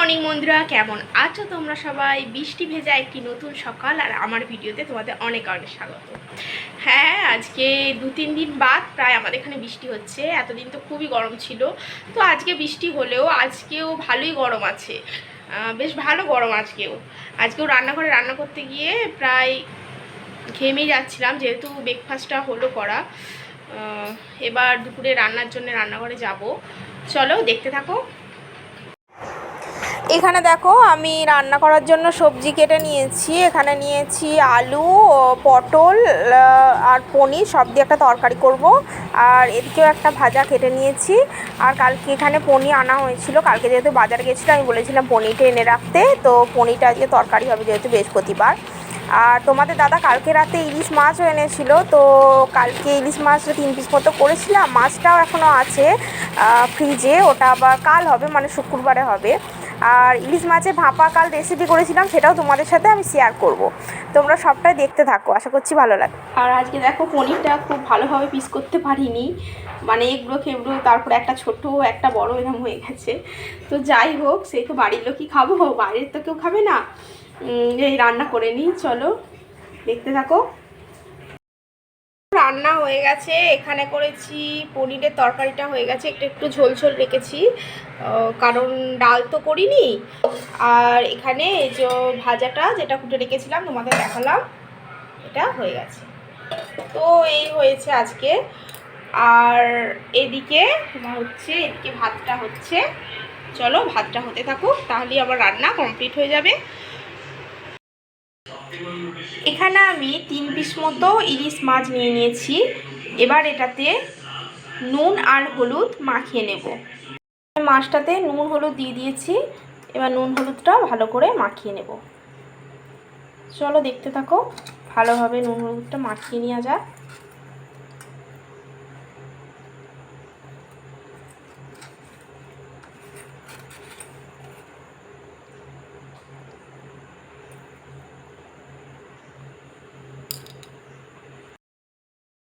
Morning বন্ধুরা, কেমন আছো তোমরা সবাই? বৃষ্টি ভেজা একটি নতুন সকাল আর আমার ভিডিওতে তোমাদের অনেক অনেক স্বাগত। হ্যাঁ আজকে দু তিন দিন বাদ প্রায় আমাদের এখানে বৃষ্টি হচ্ছে। এতদিন তো খুবই গরম ছিল। তো আজকে বৃষ্টি হলেও আজকেও ভালোই গরম আছে। বেশ ভালো গরম আজকেও। আজকেও রান্নাঘরে রান্না করতে গিয়ে প্রায় ঘেমেই যাচ্ছিলাম, যেহেতু ব্রেকফাস্টটা হলো করা। এবার দুপুরে রান্নার জন্য রান্নাঘরে যাব। চলো দেখতে থাকো। এখানে দেখো, আমি রান্না করার জন্য সবজি কেটে নিয়েছি। এখানে নিয়েছি আলু পটল আর পনির, সব দিয়ে একটা তরকারি করব। আর এদিকেও একটা ভাজা কেটে নিয়েছি। আর কালকে এখানে পনির আনা হয়েছিল। কালকে যেহেতু বাজার গেছিল, আমি বলেছিলাম পনিরটা এনে রাখতে। তো পনিরটা আজকে তরকারি হবে যেহেতু বৃহস্পতিবার। আর তোমাদের দাদা কালকে রাতে ইলিশ মাছও এনেছিল। তো কালকে ইলিশ মাছ তিন পিস মতো করেছিলাম। মাছটাও এখনও আছে ফ্রিজে ওটা আবার কাল হবে মানে শুক্রবারে হবে। আর ইলিশ মাছের ভাপা কাল রেসিপি করেছিলাম, সেটাও তোমাদের সাথে আমি শেয়ার করব। তোমরা সবটাই দেখতে থাকো, আশা করছি ভালো লাগে আর আজকে দেখো পনিরটা খুব ভালোভাবে পিস করতে পারিনি। মানে এগুলো খেবড়ো, তারপর একটা ছোট, একটা বড় এরকম হয়ে গেছে। তো যাই হোক, সেই তো বাড়ির লোকই খাব, বাইরের তো কেউ খাবে না। এই রান্না করে নিই, চলো। দেখতে থাকো। রান্না হয়ে গেছে। এখানে করেছি পনিরের তরকারিটা হয়ে গেছে। একটু একটু ঝোল ঝোল রেখেছি। কারণ ডাল তো করিনি। আর এখানে এই যে ভাজাটা যেটা কুটে রেখেছিলাম, তোমাদের দেখালাম, এটা হয়ে গেছে। তো এই হয়েছে আজকে। আর এদিকে তোমার হচ্ছে, এদিকে ভাতটা হচ্ছে। চলো ভাতটা হতে থাকুক, তাহলেই আমার রান্না কমপ্লিট হয়ে যাবে। এখানে আমি তিন পিস মতো ইলিশ মাছ নিয়ে নিয়েছি। এবার এটাতে নুন আর হলুদ মাখিয়ে নেব। মাছটাতে নুন, হলুদ দিয়ে দিয়েছি। এবার নুন, হলুদটা ভালো করে মাখিয়ে নেব। চলো দেখতে থাকো, ভালোভাবে নুন, হলুদটা মাখিয়ে নেওয়া যাক।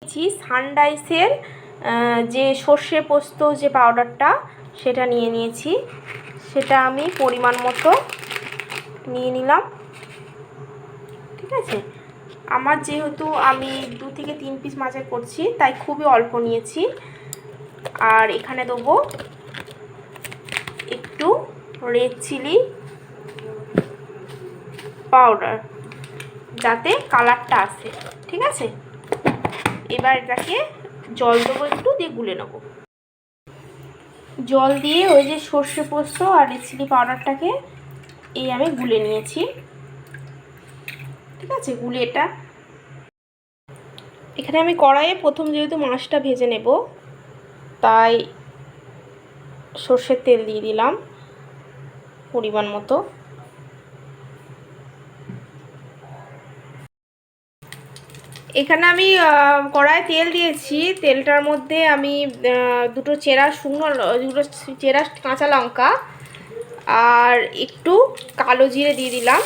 নিয়েছি। সানরাইসের যে সর্ষে পোস্ত যে পাউডারটা সেটা নিয়ে নিয়েছি। সেটা আমি পরিমাণ মতো নিয়ে নিলাম। ঠিক আছে? আমার যেহেতু আমি দু থেকে তিন পিস মাছের করছি, তাই খুবই অল্প নিয়েছি। আর এখানে দেবো একটু রেড চিলি পাউডার যাতে কালারটা আসে। ঠিক আছে? এবার এটাকে জল দেবো একটু, দিয়ে গুলে নেব। জল দিয়ে ওই যে সর্ষে পোস্ত আর চিলি পাউডারটাকে এই আমি গুলে নিয়েছি। ঠিক আছে, গুলে এটা। এখানে আমি কড়াইয়ে প্রথম যেহেতু মাছটা ভেজে নেব, তাই সর্ষের তেল দিয়ে দিলাম পরিমাণ মতো। এখানে আমি কড়ায় তেল দিয়েছি। তেলটার মধ্যে আমি দুটো চেরা শুকনো দুটো চেরা কাঁচা লঙ্কা আর একটু কালো জিরে দিয়ে দিলাম।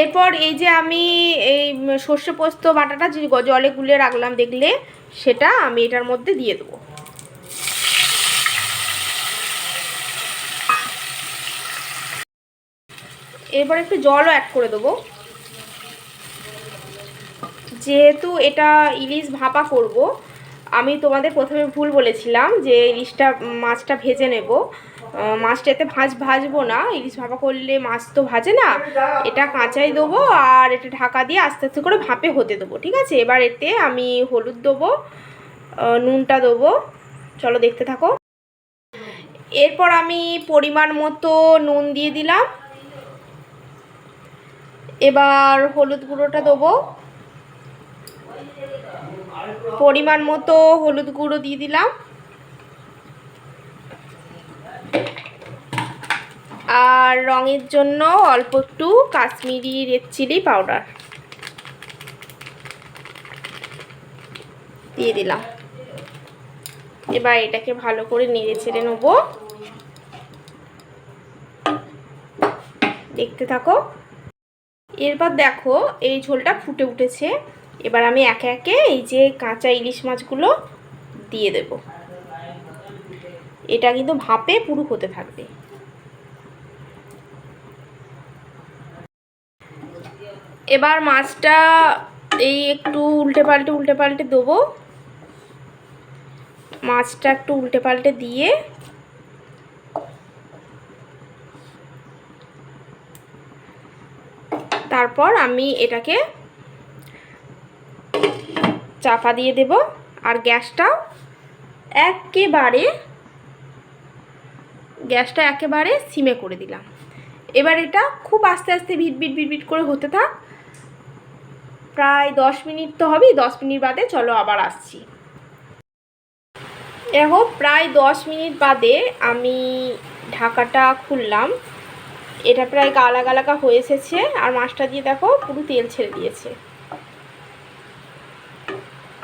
এরপর এই যে আমি, এই সর্ষে পোস্ত বাটাটা জলে গুলে রাখলাম দেখলে সেটা আমি এটার মধ্যে দিয়ে দেবো। এরপর একটু জলও অ্যাড করে দেবো। যেহেতু এটা ইলিশ ভাপা করব, আমি তোমাদের প্রথমে ভুল বলেছিলাম যে ইলিশটা মাছটা ভেজে নেব। আহ, মাছটা এতে ভাজ ভাজবো না ইলিশ ভাপা করলে মাছ তো ভাজে না। এটা কাঁচাই দেবো আর এটা ঢাকা দিয়ে আস্তে আস্তে করে ভাপে হতে দেবো ঠিক আছে? এবার এতে আমি হলুদ দেবো নুনটা দেবো। চলো দেখতে থাকো। এরপর আমি পরিমাণ মতো নুন দিয়ে দিলাম। এবার হলুদ গুঁড়োটা দেবো। পরিমাণ মতো হলুদ গুঁড়ো দিয়ে দিলাম। আর রঙের জন্য অল্প একটু কাশ্মীরি রেড চিলি পাউডার দিয়ে দিলাম। এবার এটাকে ভালো করে নেড়ে ছেড়ে নেব। দেখতে থাকো। এরপর দেখো, এই ঝোলটা ফুটে উঠেছে। এবার আমি একে একে এই যে কাঁচা ইলিশ মাছগুলো দিয়ে দেব। এটা কিন্তু ভাপে পুরো হতে থাকবে। এবার মাছটা এই একটু উল্টে পাল্টে উল্টে পাল্টে দেবো। মাছটা একটু উল্টে পাল্টে দিয়ে তারপর আমি এটাকে চাপা দিয়ে দেব। আর গ্যাসটাও একেবারে গ্যাসটা একেবারে সিমে করে দিলাম। এবার এটা খুব আস্তে আস্তে ভিট ভিট ভিট ভিট করে হতে থাক। প্রায় দশ মিনিট তো হবেই, দশ মিনিট বাদে চলো আবার আসছি। দেখো, প্রায় দশ মিনিট বাদে আমি ঢাকাটা খুললাম। এটা প্রায় গালা গালাকা হয়ে এসেছে আর মাছটা দিয়ে দেখো পুরো তেল ছেড়ে দিয়েছে।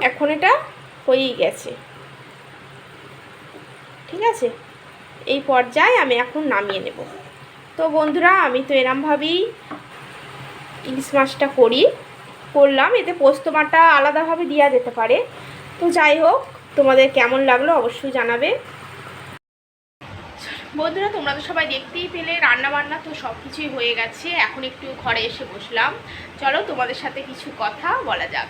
এখন এটা হয়েই গেছে। ঠিক আছে? এই পর্যায়ে আমি এখন নামিয়ে নেব। তো বন্ধুরা, আমি তো এরমভাবেই ইলিশ মাছটা করি, করলাম। এতে পোস্ত বাটা আলাদাভাবে দেওয়া যেতে পারে। তো যাই হোক, তোমাদের কেমন লাগল অবশ্যই জানাবে। বন্ধুরা, তোমরা তো সবাই দেখতেই পেলে রান্না বান্না তো সব কিছুই হয়ে গেছে। এখন একটু ঘরে এসে বসলাম। চলো তোমাদের সাথে কিছু কথা বলা যাক।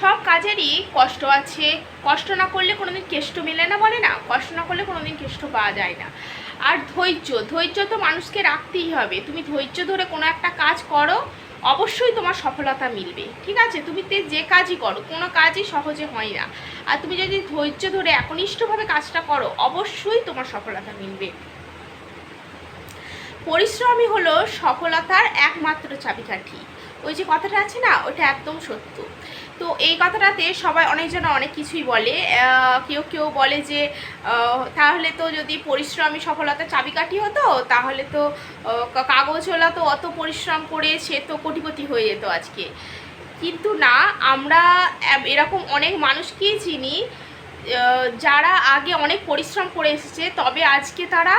সব কাজেরই কষ্ট আছে। কষ্ট না করলে কোনোদিন কেষ্ট মেলে না বলে না, কষ্ট না করলে কোনোদিন কেষ্ট পাওয়া যায় না। আর ধৈর্য ধৈর্য তো মানুষকে রাখতেই হবে। তুমি ধৈর্য ধরে কোনো একটা কাজ করো, অবশ্যই তোমার সফলতা মিলবে। ঠিক আছে? তুমি তে যে কাজই করো, কোনো কাজই সহজে হয় না। আর তুমি যদি ধৈর্য ধরে একনিষ্ঠভাবে কাজটা করো, অবশ্যই তোমার সফলতা মিলবে। পরিশ্রমই হলো সফলতার একমাত্র চাবিকাঠি। ওই যে কথাটা আছে না, ওটা একদম সত্য। তো এই কথাটাতে সবাই অনেকজন অনেক কিছুই বলে। কেউ কেউ বলে যে তাহলে তো যদি পরিশ্রমী সফলতার চাবিকাঠি হতো, তাহলে তো কাগজওয়ালা তো অত পরিশ্রম করে সে তো কোটিপতি হয়ে যেত আজকে। কিন্তু না, আমরা এরকম অনেক মানুষকেই চিনি যারা আগে অনেক পরিশ্রম করে এসেছে, তবে আজকে তারা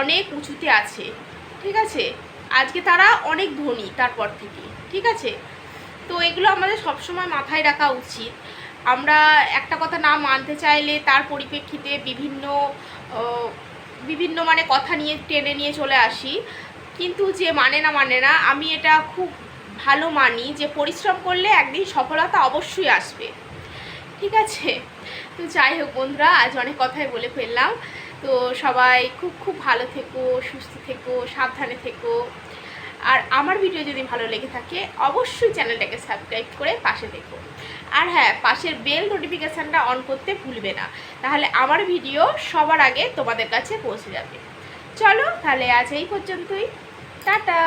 অনেক উঁচুতে আছে। ঠিক আছে? আজকে তারা অনেক ধনী তারপর থেকে। ঠিক আছে? তো এগুলো আমাদের সবসময় মাথায় রাখা উচিত। আমরা একটা কথা না মানতে চাইলে তার পরিপ্রেক্ষিতে বিভিন্ন বিভিন্ন মানে কথা নিয়ে টেনে নিয়ে চলে আসি। কিন্তু যে মানে না মানে না, আমি এটা খুব ভালো মানি যে পরিশ্রম করলে একদিন সফলতা অবশ্যই আসবে। ঠিক আছে? তো যাই হোক বন্ধুরা, আজ অনেক কথাই বলে ফেললাম। তো সবাই খুব খুব ভালো থেকো, সুস্থ থেকো, সাবধানে থেকো। আর আমার ভিডিও যদি ভালো লেগে থাকে, অবশ্যই চ্যানেলটাকে সাবস্ক্রাইব করে পাশে দেখো। আর হ্যাঁ পাশের বেল নোটিফিকেশানটা অন করতে ভুলবে না। তাহলে আমার ভিডিও সবার আগে তোমাদের কাছে পৌঁছে যাবে। চলো, তাহলে আজ এই পর্যন্তই। টাটা!